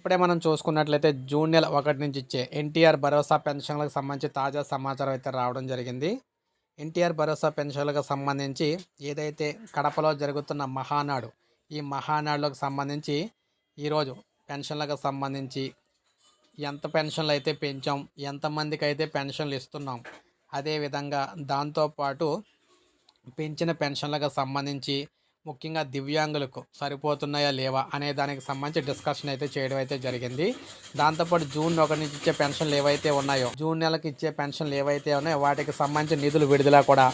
ఇప్పుడే మనం చూసుకున్నట్లయితే జూన్ నెల ఒకటి నుంచి ఇచ్చే ఎన్టీఆర్ భరోసా పెన్షన్లకు సంబంధించి తాజా సమాచారం అయితే రావడం జరిగింది. ఎన్టీఆర్ భరోసా పెన్షన్లకు సంబంధించి ఏదైతే కడపలో జరుగుతున్న మహానాడు ఈ మహానాడులకు సంబంధించి ఈరోజు పెన్షన్లకు సంబంధించి ఎంత పెన్షన్లు అయితే పెంచాం ఎంతమందికి అయితే పెన్షన్లు ఇస్తున్నాం అదేవిధంగా దాంతోపాటు పెంచిన పెన్షన్లకు సంబంధించి ముఖ్యంగా దివ్యాంగులకు సరిపోతున్నాయా లేవా అనే దానికి సంబంధించి డిస్కషన్ అయితే చేయడం అయితే జరిగింది. దాంతోపాటు జూన్ ఒకటి నుంచి ఇచ్చే పెన్షన్లు ఏవైతే ఉన్నాయో జూన్ నెలకు ఇచ్చే పెన్షన్లు ఏవైతే ఉన్నాయో వాటికి సంబంధించి నిధులు విడుదల కూడా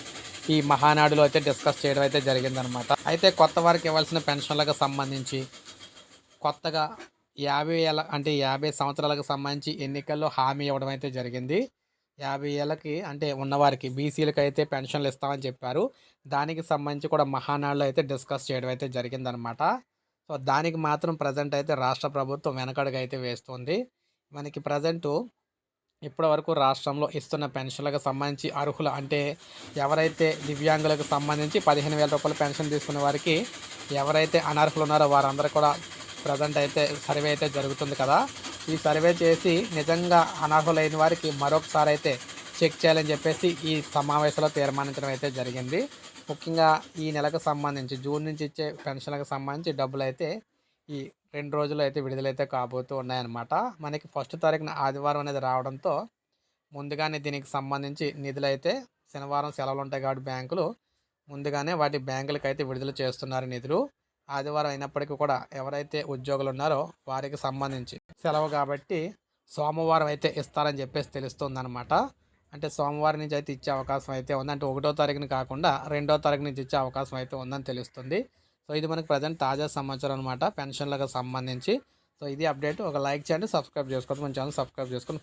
ఈ మహానాడులో అయితే డిస్కస్ చేయడం అయితే జరిగిందనమాట అయితే కొత్త వారికి ఇవ్వాల్సిన పెన్షన్లకు సంబంధించి కొత్తగా యాభై అంటే యాభై సంవత్సరాలకు సంబంధించి ఎన్నికల్లో హామీ ఇవ్వడం అయితే జరిగింది. యాభై ఏళ్ళకి అంటే ఉన్నవారికి బీసీలకు అయితే పెన్షన్లు ఇస్తామని చెప్పారు. దానికి సంబంధించి కూడా మహానాడులో అయితే డిస్కస్ చేయడం అయితే జరిగిందనమాట సో దానికి మాత్రం ప్రజెంట్ అయితే రాష్ట్ర ప్రభుత్వం వెనకడుగు అయితే వేస్తుంది. మనకి ప్రజెంటు ఇప్పటి వరకు రాష్ట్రంలో ఇస్తున్న పెన్షన్లకు సంబంధించి అర్హులు అంటే ఎవరైతే దివ్యాంగులకు సంబంధించి పదిహేను వేల రూపాయల పెన్షన్ తీసుకునే వారికి ఎవరైతే అనర్హులు ఉన్నారో వారందరూ కూడా ప్రజెంట్ అయితే సర్వే అయితే జరుగుతుంది కదా. ఈ సర్వే చేసి నిజంగా అనర్హులైన వారికి మరొకసారి అయితే చెక్ చేయాలని చెప్పేసి ఈ సమావేశంలో తీర్మానించడం అయితే జరిగింది. ముఖ్యంగా ఈ నెలకు సంబంధించి జూన్ నుంచి ఇచ్చే పెన్షన్లకు సంబంధించి డబ్బులు అయితే ఈ రెండు రోజులు అయితే విడుదలైతే కాబోతూ ఉన్నాయన్నమాట. మనకి ఫస్ట్ తారీఖున ఆదివారం అనేది రావడంతో ముందుగానే దీనికి సంబంధించి నిధులు అయితే శనివారం సెలవులు ఉంటాయి కాబట్టి బ్యాంకులు ముందుగానే వాటి బ్యాంకులకు అయితే విడుదల చేస్తున్నారు నిధులు. ఆదివారం అయినప్పటికీ కూడా ఎవరైతే ఉద్యోగులు ఉన్నారో వారికి సంబంధించి సెలవు కాబట్టి సోమవారం అయితే ఇస్తారని చెప్పేసి తెలుస్తుందన్నమాట. అంటే సోమవారం నుంచి అయితే ఇచ్చే అవకాశం అయితే ఉంది. అంటే ఒకటో తారీఖుని కాకుండా రెండో తారీఖు నుంచి ఇచ్చే అవకాశం అయితే ఉందని తెలుస్తుంది. సో ఇది మనకి ప్రజెంట్ తాజా సమాచారం అనమాట పెన్షన్లకు సంబంధించి. సో ఇది అప్డేట్. ఒక లైక్ చేయండి సబ్స్క్రైబ్ చేసుకోండి. మన ఛానల్ సబ్స్క్రైబ్ చేసుకొని